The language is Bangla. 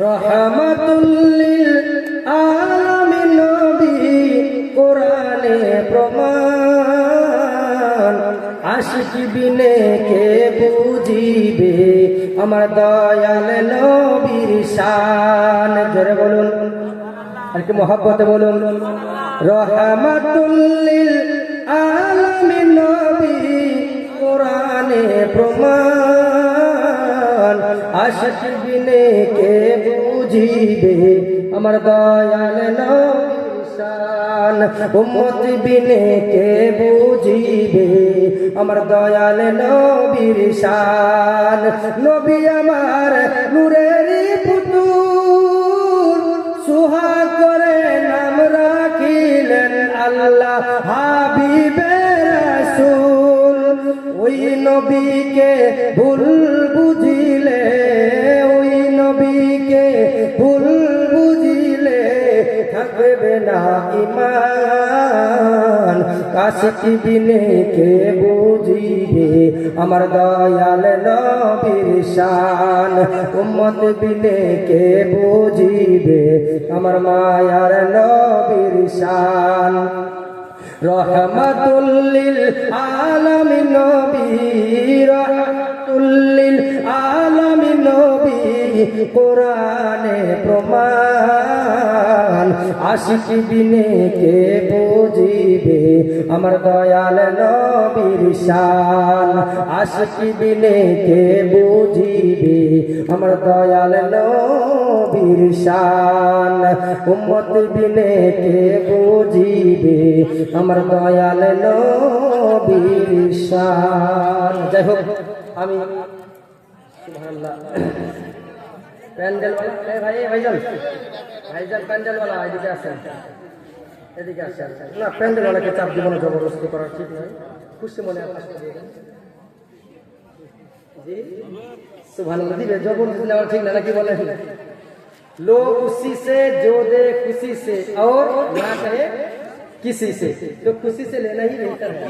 রহমতুল্লিল আলামিন নবী কোরআনে প্রমাণ। আশিক বিনে কে বুঝিবে? আমার দয়াল নবীর শান। জোরে বলুন। আর কি মহব্বতে বলুন। রহমতুল্লিল আলামিন আশিক বিনে কে বুঝিবে? আমার দয়াল শান উম্মত বিনে কে বুঝিবে? আমার দয়াল নবীর শান, নবী আমার নূরের পুতুল। সুহা করে নাম রাখিলেন আল্লাহ হাবিবে রাসূল। ওই নবীকে ভুল বুঝিলে থাকবে না ইমান কাশি বিনে কে বুঝিবে? আমার দয়াল নবীর শান। উম্মত বিনে কে বুঝিবে? আমার মায়ার নবীর শান। রহমতুল্লিল আলামিন নবী রহমতুল্লিল আলামিন নবী, কোরআনে প্রমাণ আশিক বিনে কে বুঝিবে? আমার দয়াল নবীর শান আশিক বিনে কে বুঝিবে? আমার দয়াল নবীর শান উম্মত বিনে কে বুঝিবে? আমার দয়াল নবীর শান। যাই হোক, আমি সুবহানাল্লাহ। প্যান্ডেল ভাই ভাইজান ভাইজান প্যান্ডেল वाला এদিকে আসেন এদিকে আসেন না প্যান্ডেল ওয়ালাকে চাপ দিব না জবরদস্তি করা ঠিক নয় খুশি মনে আকাশ করে দেন। জি সুবহানাল্লাহ দিবে জবরদস্তি নেওয়া ঠিক না নাকি বলেন लोग उसी से जो दे खुशी से और ना कहे किसी से तो खुशी से लेना ही बेहतर है